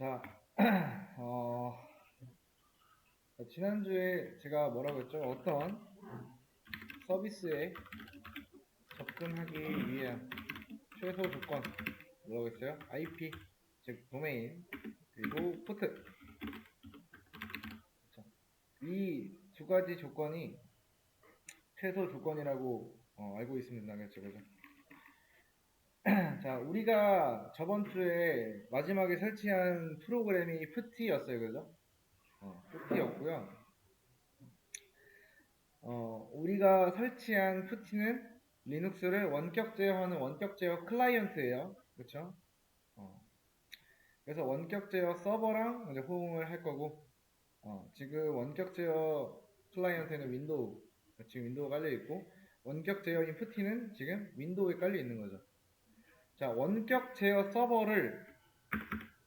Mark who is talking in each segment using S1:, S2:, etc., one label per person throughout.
S1: 자, 어, 자, 지난주에 제가 뭐라고 했죠? 어떤 서비스에 접근하기 위한 최소 조건 뭐라고 했어요? IP, 즉 도메인, 그리고 포트. 이 두 가지 조건이 최소 조건이라고 어, 알고 있으면 된다겠죠, 그죠? 자, 우리가 저번 주에 마지막에 설치한 프로그램이 푸티였어요, 그죠? 어, 푸티였고요. 어, 우리가 설치한 푸티는 리눅스를 원격 제어하는 원격 제어 클라이언트예요, 그렇죠? 어, 그래서 원격 제어 서버랑 이제 호응을 할 거고, 어, 지금 원격 제어 클라이언트에는 윈도우, 지금 윈도우가 깔려 있고, 원격 제어인 푸티는 지금 윈도우에 깔려 있는 거죠. 자, 원격 제어 서버를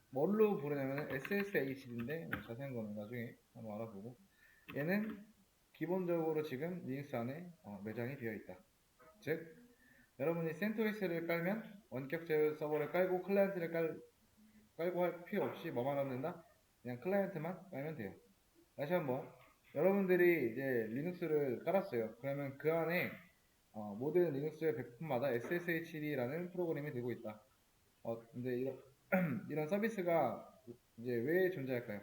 S1: 뭘로 부르냐면 SSH인데 뭐 자세한 거는 나중에 한번 알아보고 얘는 기본적으로 지금 리눅스 안에 어, 매장이 되어 있다. 즉 여러분이 센토스를 깔면 원격 제어 서버를 깔고 클라이언트를 깔, 깔고 할 필요 없이 뭐만 된다? 그냥 클라이언트만 깔면 돼요. 다시 한번 여러분들이 이제 리눅스를 깔았어요. 그러면 그 안에 어, 모든 리눅스의 제품마다 SSHD라는 프로그램이 되고 있다. 어, 근데 이런, 이런 서비스가 이제 왜 존재할까요?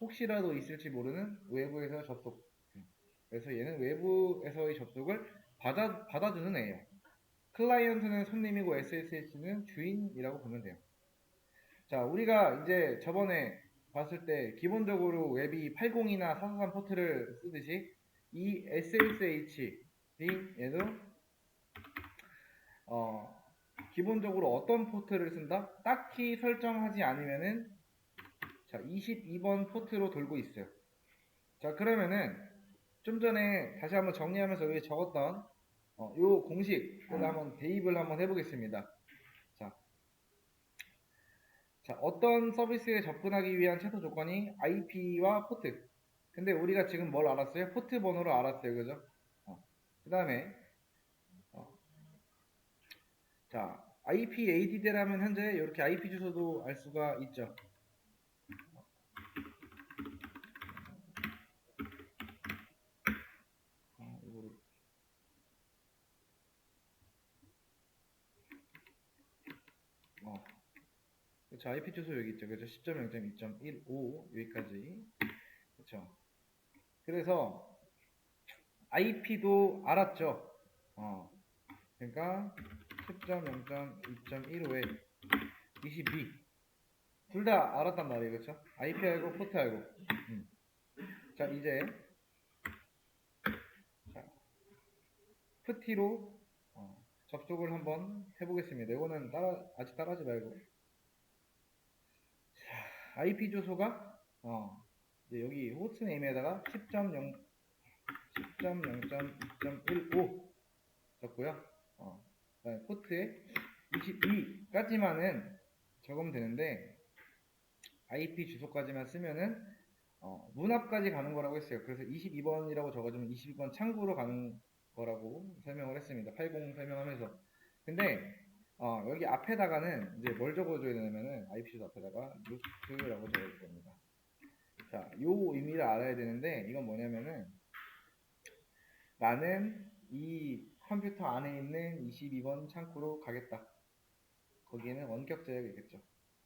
S1: 혹시라도 있을지 모르는 외부에서 접속. 그래서 얘는 외부에서의 접속을 받아, 받아주는 애예요. 클라이언트는 손님이고 SSH는 주인이라고 보면 돼요. 자, 우리가 이제 저번에 봤을 때 기본적으로 웹이 80이나 443 포트를 쓰듯이 이 SSH 얘도 어, 기본적으로 어떤 포트를 쓴다? 딱히 설정하지 않으면은 자 22번 포트로 돌고 있어요. 자 그러면은 좀 전에 다시 한번 정리하면서 여기 적었던 어, 요 공식을 한번 대입을 한번 해보겠습니다. 자, 자 어떤 서비스에 접근하기 위한 최소 조건이 IP와 포트. 근데 우리가 지금 뭘 알았어요? 포트 번호를 알았어요, 그죠? 그 다음에 어. 자 IP ADD라면 현재 이렇게 IP 주소도 알 수가 있죠. 어, 어. 그쵸, IP 주소 여기 있죠. 그죠? 10.0.2.15 여기까지. 그쵸. 그래서 IP도 알았죠. 어. 그러니까 10.0.2.15에 22. 둘 다 알았단 말이에요. 그렇죠? IP 알고 포트 알고. 음. 자, 이제 자, 푸티로 어, 접속을 한번 해보겠습니다. 이거는 따라 아직 따라하지 말고. 자, IP 주소가 어, 여기 호스트 네임에다가 10.0 10.0.2.15 적고요. 어, 그다음에 포트에 22까지만은 적으면 되는데 IP 주소까지만 쓰면은 어, 문 앞까지 가는 거라고 했어요. 그래서 22번이라고 적어주면 22번 창구로 가는 거라고 설명을 했습니다. 80 설명하면서. 근데 어, 여기 앞에다가는 이제 뭘 적어줘야 되냐면은 IP 주소 앞에다가 루트라고 적어줄 겁니다. 자, 요 의미를 알아야 되는데 이건 뭐냐면은 나는 이 컴퓨터 안에 있는 22번 창구로 가겠다. 거기에는 원격 제어가 있겠죠.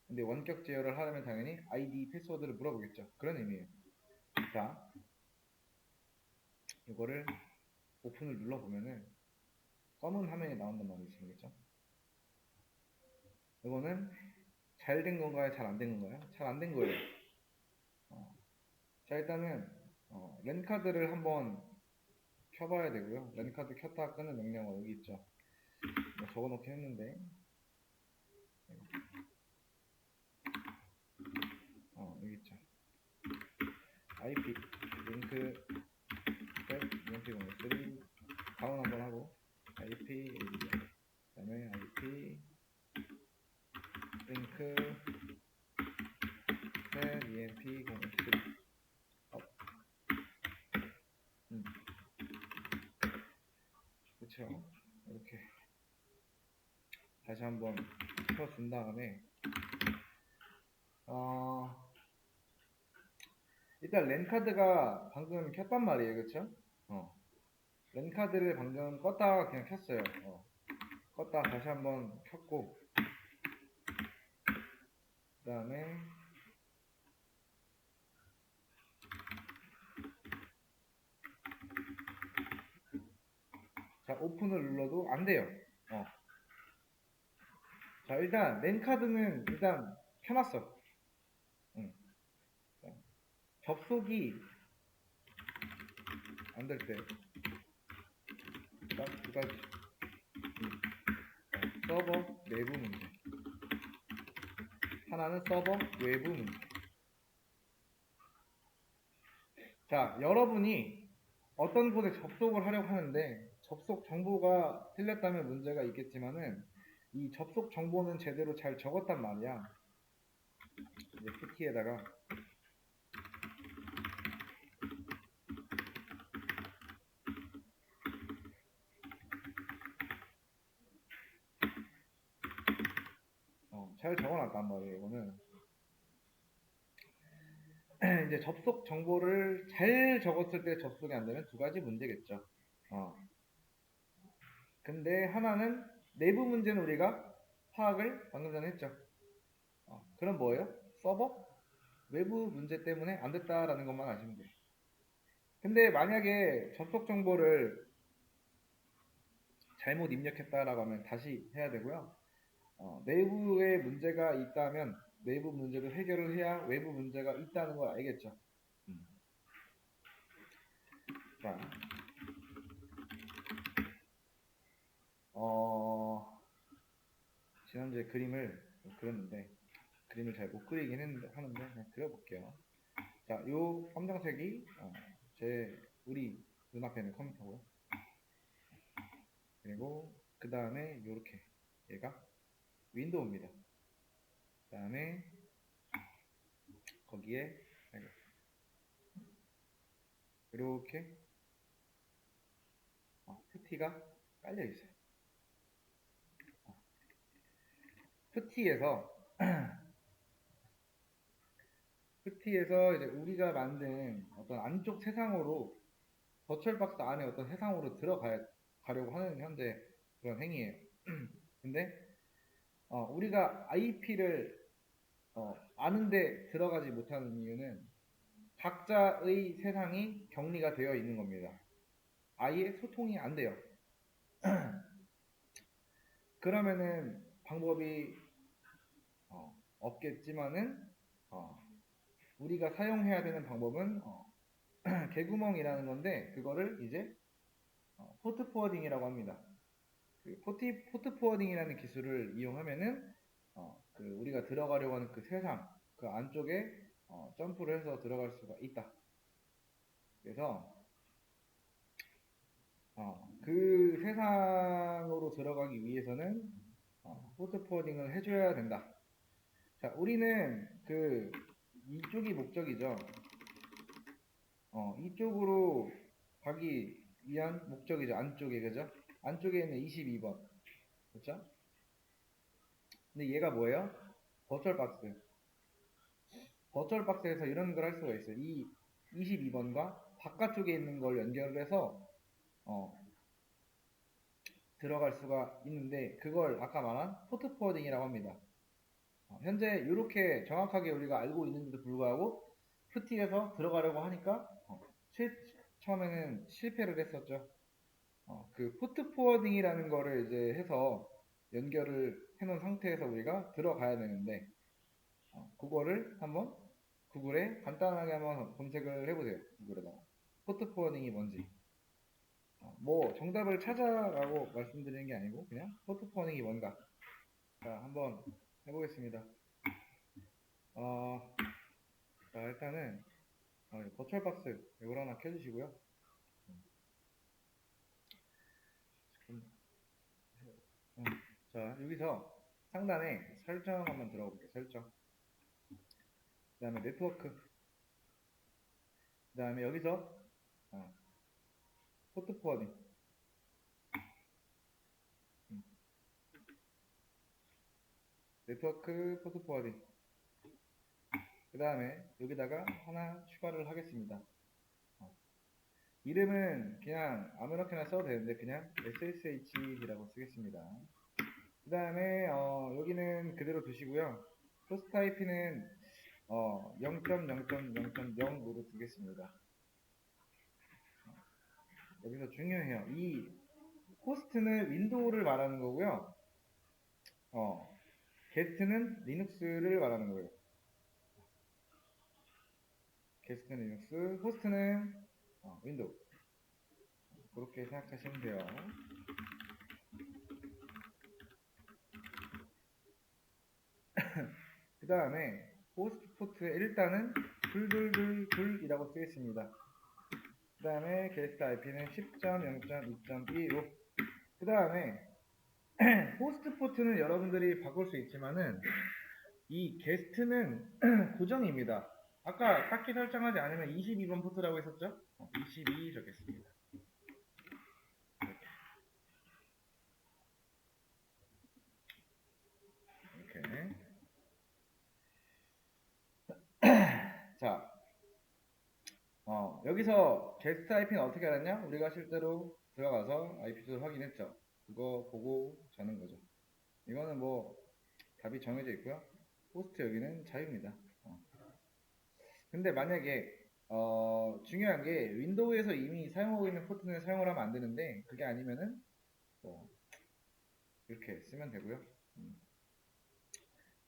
S1: 근데 원격 제어를 하려면 당연히 아이디 패스워드를 물어보겠죠. 그런 의미예요. 자, 이거를 오픈을 눌러보면은 검은 화면이 나온단 말이 있으겠죠. 이거는 잘 된 건가요? 잘 안 된 건가요? 잘 안 된 거예요. 어. 자, 일단은 어, 랜카드를 한번 켜봐야 되고요. 랜카드 켰다 끄는 명령어 여기 있죠. 뭐 적어놓긴 했는데 어 여기 있죠. IP 링크 셋 EMP 03 다운 한번 하고 IP 그다음에 IP 링크 셋 EMP 03 음. 그쵸 이렇게 다시 한번 켜준 다음에 어 일단 랜카드가 방금 켰단 말이에요, 그쵸? 어. 랜카드를 방금 껐다가 그냥 켰어요. 어. 껐다 다시 한번 켰고, 그 다음에, 자, 오픈을 눌러도 안 돼요. 어. 자, 일단, 랜카드는 일단 켜놨어. 응. 자, 접속이 안 될 때. 딱 두 가지. 음. 자, 서버 내부 문제. 하나는 서버 외부 문제. 자, 여러분이 어떤 곳에 접속을 하려고 하는데 접속 정보가 틀렸다면 문제가 있겠지만은 이 접속 정보는 제대로 잘 적었단 말이야. 이제 PT에다가 어, 잘 적어놨단 말이에요. 이거는 이제 접속 정보를 잘 적었을 때 접속이 안 되면 두 가지 문제겠죠. 어. 근데 하나는 내부 문제는 우리가 파악을 방금 전에 했죠. 어, 그럼 뭐예요? 서버? 외부 문제 때문에 안 됐다라는 것만 아시면 돼요. 근데 만약에 접속 정보를 잘못 입력했다라고 하면 다시 해야 되고요. 어, 내부에 문제가 있다면 내부 문제를 해결을 해야 외부 문제가 있다는 걸 알겠죠. 음. 자, 어, 지난주에 그림을 그렸는데, 그림을 잘 못 그리긴 했는데, 하는데, 그냥 그려볼게요. 자, 요 검정색이, 어, 제, 우리 눈앞에 있는 컴퓨터고요. 그리고, 그 다음에, 요렇게, 얘가 윈도우입니다. 그 다음에, 거기에, 이렇게, 어, 푸티가 깔려 있어요. 푸티에서 푸티에서 이제 우리가 만든 어떤 안쪽 세상으로 버추얼박스 안에 어떤 세상으로 들어가 가려고 하는 현재 그런 행위예요. 근데 어, 우리가 IP를 어, 아는데 들어가지 못하는 이유는 각자의 세상이 격리가 되어 있는 겁니다. 아예 소통이 안 돼요. 그러면은 방법이 어, 없겠지만은 어, 우리가 사용해야 되는 방법은 어, 개구멍이라는 건데 그거를 이제 어, 포트 포워딩이라고 합니다. 그 포티, 포트 포워딩이라는 기술을 이용하면은 어, 그 우리가 들어가려고 하는 그 세상 그 안쪽에 어, 점프를 해서 들어갈 수가 있다. 그래서 어, 그 세상으로 들어가기 위해서는 어, 포트 포워딩을 해줘야 된다. 자, 우리는 그 이쪽이 목적이죠. 어, 이쪽으로 가기 위한 목적이죠. 안쪽에 그죠? 안쪽에 있는 22번. 그렇죠? 근데 얘가 뭐예요? 버추얼 박스. 버추얼 박스에서 이런 걸 할 수가 있어요. 이 22번과 바깥쪽에 있는 걸 연결을 해서 어, 들어갈 수가 있는데 그걸 아까 말한 포트 포워딩이라고 합니다. 어, 현재 이렇게 정확하게 우리가 알고 있는데도 불구하고 푸티에서 들어가려고 하니까 어, 실, 처음에는 실패를 했었죠. 어, 그 포트 포워딩이라는 거를 이제 해서 연결을 해놓은 상태에서 우리가 들어가야 되는데 어, 그거를 한번 구글에 간단하게 한번 검색을 해보세요. 구글에다가 포트 포워딩이 뭔지. 어, 뭐 정답을 찾아라고 말씀드리는 게 아니고 그냥 포트 포워딩이 뭔가. 자 한번 해보겠습니다. 어, 자 일단은 어, 버추얼 박스 이걸 하나 켜주시고요. 음, 자 여기서 상단에 설정 한번 들어가 볼게요. 설정. 그 다음에 네트워크. 그 다음에 여기서 어, 포트 포워딩. 네트워크 포트 포워딩. 그 다음에 여기다가 하나 추가를 하겠습니다. 어. 이름은 그냥 아무렇게나 써도 되는데 그냥 SSH라고 쓰겠습니다. 그 다음에 어, 여기는 그대로 두시고요. 호스트 IP는 어, 0.0.0.0으로 두겠습니다. 어, 여기서 중요해요. 이 호스트는 윈도우를 말하는 거고요. 어, 게스트는 리눅스를 말하는 거예요. 게스트는 리눅스, 호스트는 어, 윈도우. 그렇게 생각하시면 돼요. 그 다음에 호스트 포트에 일단은 둘둘둘둘이라고 쓰겠습니다. 그 다음에 게스트 IP는 10.0.2.2로 그 다음에 호스트 포트는 여러분들이 바꿀 수 있지만은 이 게스트는 고정입니다. 아까 딱히 설정하지 않으면 22번 포트라고 했었죠? 22 적겠습니다. 이렇게. 자, 어, 여기서 게스트 IP는 어떻게 알았냐? 우리가 실제로 들어가서 IP 주소 확인했죠. 그거 보고 자는 거죠. 이거는 뭐 답이 정해져 있고요. 호스트 여기는 자유입니다. 어. 근데 만약에 어, 중요한 게 윈도우에서 이미 사용하고 있는 포트는 사용을 하면 안 되는데 그게 아니면은 뭐 이렇게 쓰면 되고요. 음.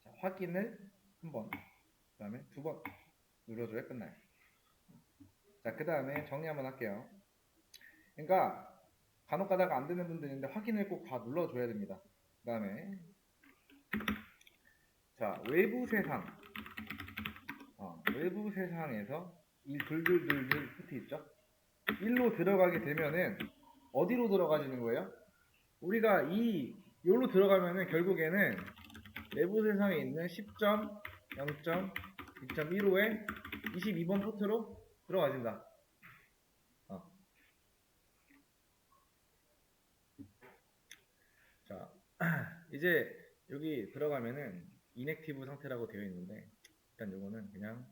S1: 자, 확인을 한 번, 그 다음에 두 번 눌러줘야 끝나요. 자, 그 다음에 정리 한번 할게요. 그러니까 간혹 가다가 안 되는 분들 있는데 확인을 꼭 다 눌러줘야 됩니다. 그 다음에 자 외부 세상 어, 외부 세상에서 이 둘둘둘둘 포트 있죠? 1로 들어가게 되면은 어디로 들어가지는 거예요? 우리가 이 요로 들어가면은 결국에는 외부 세상에 있는 10.0.2.15에 22번 포트로 들어가진다. 어. 자, 이제 여기 들어가면은 인액티브 상태라고 되어 있는데 일단 요거는 그냥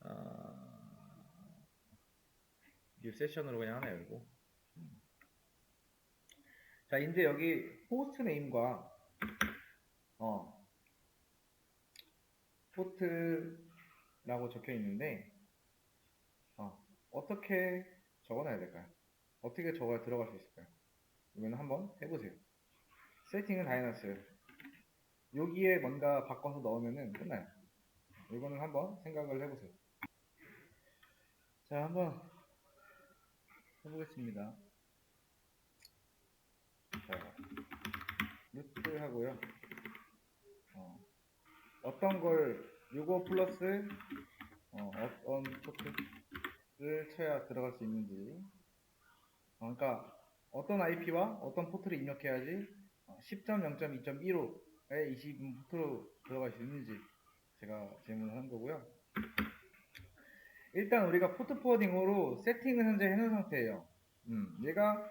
S1: 어, 뉴 세션으로 그냥 하나 열고 음. 자 이제 여기 호스트 네임과 어 포트라고 적혀 있는데 어, 어떻게 적어놔야 될까요? 어떻게 적어야 들어갈 수 있을까요? 이거는 한번 해보세요. 세팅은 다 해놨어요. 여기에 뭔가 바꿔서 넣으면은 끝나요. 이거는 한번 생각을 해보세요. 자, 한번 해보겠습니다. 자, 루트 하고요. 어, 어떤 걸, 요거 플러스, 어, 어떤 포트를 쳐야 들어갈 수 있는지. 어, 그러니까, 어떤 IP와 어떤 포트를 입력해야지 10.0.2.15에 20포트로 들어갈 수 있는지 제가 질문을 한 거고요. 일단 우리가 포트 포워딩으로 세팅을 현재 해놓은 상태예요. 음, 얘가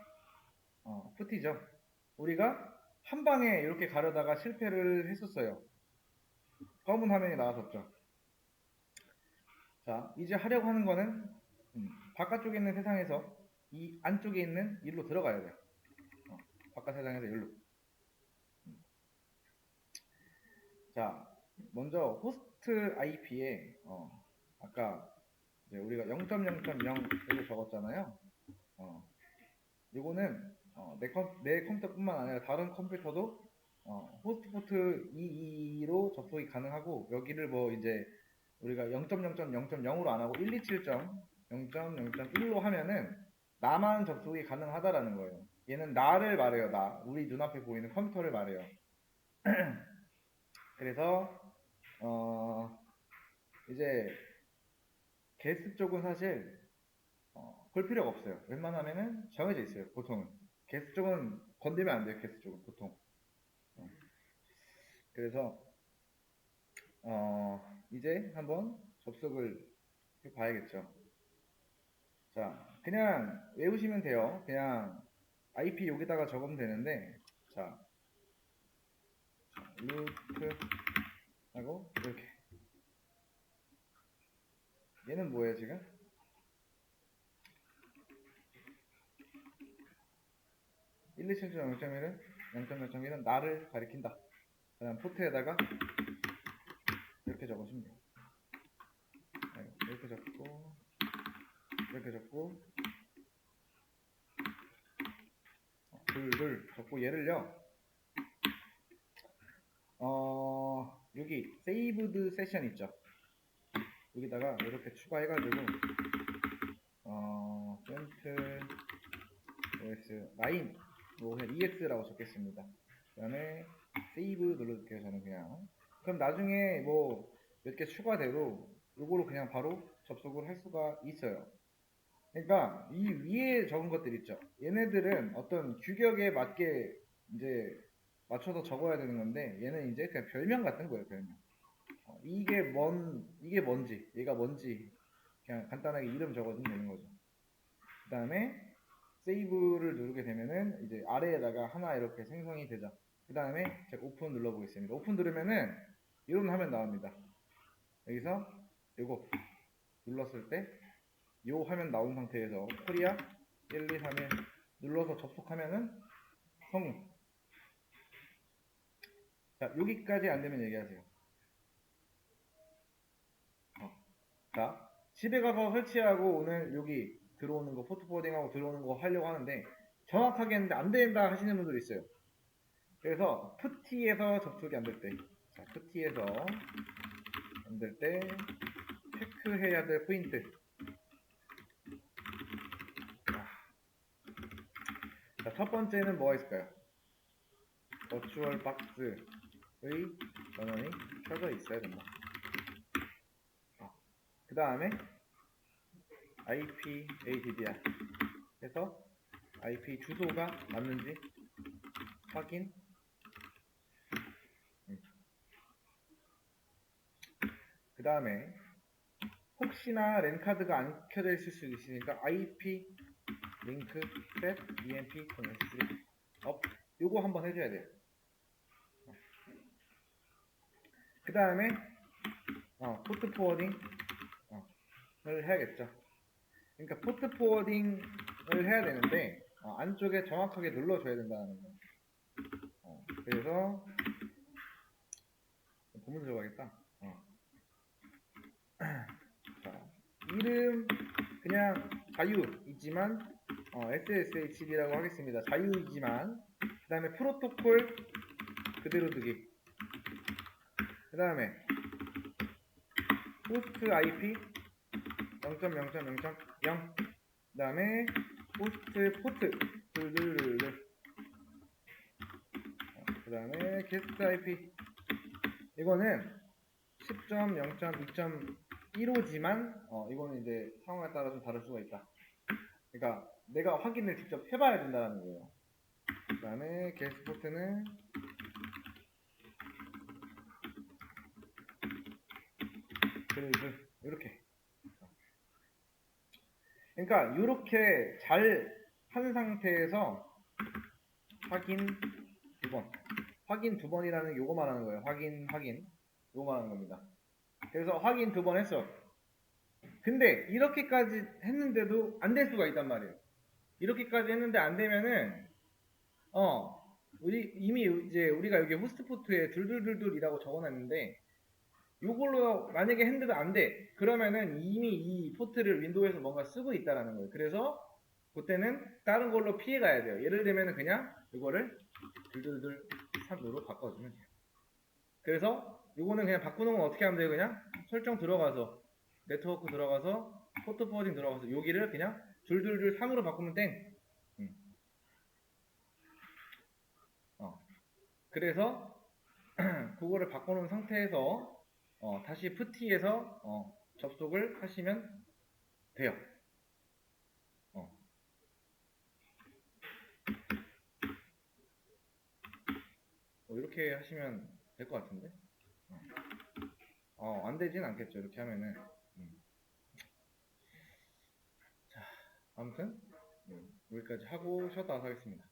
S1: 어, 푸티죠. 우리가 한 방에 이렇게 가려다가 실패를 했었어요. 검은 화면이 나왔었죠. 자, 이제 하려고 하는 거는 음, 바깥쪽에 있는 세상에서 이 안쪽에 있는 일로 들어가야 돼요. 어, 바깥 세상에서 일로. 음. 자, 먼저 호스트 IP에 어, 아까 우리가 0.0.0 이렇게 적었잖아요. 어, 이거는 어, 내, 컴, 내 컴퓨터뿐만 아니라 다른 컴퓨터도 어, 호스트 포트 22로 접속이 가능하고 여기를 뭐 이제 우리가 0.0.0.0으로 안 하고 127.0.0.1로 하면은 나만 접속이 가능하다라는 거예요. 얘는 나를 말해요, 나. 우리 눈앞에 보이는 컴퓨터를 말해요. 그래서, 어, 이제, 게스트 쪽은 사실, 어, 볼 필요가 없어요. 웬만하면은 정해져 있어요, 보통은. 게스트 쪽은 건들면 안 돼요, 게스트 쪽은, 보통. 어. 그래서, 어, 이제 한번 접속을 해봐야겠죠. 자, 그냥 외우시면 돼요. 그냥 IP 여기다가 적으면 되는데, 자, 루트 하고 이렇게. 얘는 뭐예요 지금? (1, 2, 7, 0.1은 0.0.1은 나를 가리킨다. 그 다음 포트에다가 이렇게 돼요 네, 이렇게 적고 이렇게 적고. 어, 둘둘 적고 얘를요 어 여기 세이브드 세션 있죠? 여기다가 이렇게 추가해가지고 어 센트 OS 라인로 EX라고 적겠습니다. 그 다음에 세이브 눌러줄게요 저는 그냥. 그럼 나중에 뭐 몇 개 추가돼도 요거로 그냥 바로 접속을 할 수가 있어요. 그러니까 이 위에 적은 것들 있죠? 얘네들은 어떤 규격에 맞게 이제 맞춰서 적어야 되는 건데 얘는 이제 그냥 별명 같은 거예요 별명. 어, 이게 뭔 이게 뭔지 얘가 뭔지 그냥 간단하게 이름 적어주면 되는 거죠. 그 다음에 세이브를 누르게 되면은 이제 아래에다가 하나 이렇게 생성이 되죠. 그 다음에 제가 오픈 눌러 보겠습니다. 오픈 누르면은 이런 화면 나옵니다. 여기서 요거 눌렀을 때 요 화면 나온 상태에서 코리아 1, 2, 3, 1 눌러서 접속하면은 성공 자 여기까지 안 되면 얘기하세요 어. 자 집에 가서 설치하고 오늘 여기 들어오는 거 포트포딩하고 들어오는 거 하려고 하는데 정확하게 했는데 안 된다 하시는 분들 있어요 그래서 푸티에서 접속이 안 될 때, 자, 푸티에서 안 될 때, 체크해야 될 포인트. 자, 첫 번째는 뭐가 있을까요? 버추얼 박스의 전원이 켜져 있어야 된다. 그 다음에 IP ADDR 해서 IP 주소가 맞는지 확인. 그 다음에 혹시나 랜카드가 안 켜져 있을 수도 있으니까 IP 링크 set emp s3 업. 요거 한번 해줘야 돼요 그 다음에 어, 포트 포워딩 어, 을 해야겠죠 그러니까 포트 포워딩을 해야 되는데 어, 안쪽에 정확하게 눌러줘야 된다는 거 어, 그래서 본문 들어가겠다 어. 자, 이름 그냥 자유이지만 어, SSHD라고 하겠습니다. 자유이지만 그 다음에 프로토콜 그대로 두기 그 다음에 호스트 IP 0.0.0.0 그 다음에 호스트 포트 그 다음에 게스트 IP 이거는 10.0.2.15지만 어, 이거는 이제 상황에 따라 좀 다를 수가 있다. 그러니까 내가 확인을 직접 해봐야 된다는 거예요. 그 다음에 게스포트는 글글 이렇게. 그러니까 이렇게 잘 한 상태에서 확인 두 번. 확인 두 번이라는 요거 말하는 거예요. 확인 확인 요거 말하는 겁니다. 그래서 확인 두 번 했어. 근데 이렇게까지 했는데도 안 될 수가 있단 말이에요. 이렇게까지 했는데 안 되면은 어 우리 이미 이제 우리가 여기 호스트 포트에 둘둘둘둘이라고 적어놨는데 요걸로 만약에 했는데도 안 돼. 그러면은 이미 이 포트를 윈도우에서 뭔가 쓰고 있다라는 거예요. 그래서 그때는 다른 걸로 피해 가야 돼요. 예를 들면은 그냥 이거를 둘둘둘 3으로 바꿔주면 돼요. 그래서 이거는 그냥 바꾸는 건 어떻게 하면 돼요? 그냥 설정 들어가서 네트워크 들어가서 포트 포워딩 들어가서 여기를 그냥 둘둘둘 3으로 바꾸면 땡. 음. 어. 그래서 그거를 바꿔놓은 상태에서 어, 다시 푸티에서 어, 접속을 하시면 돼요. 어. 어, 이렇게 하시면 될 것 같은데? 어. 어, 안 되진 않겠죠. 이렇게 하면은. 음. 자, 아무튼, 음, 여기까지 하고 쉬었다 와서 하겠습니다.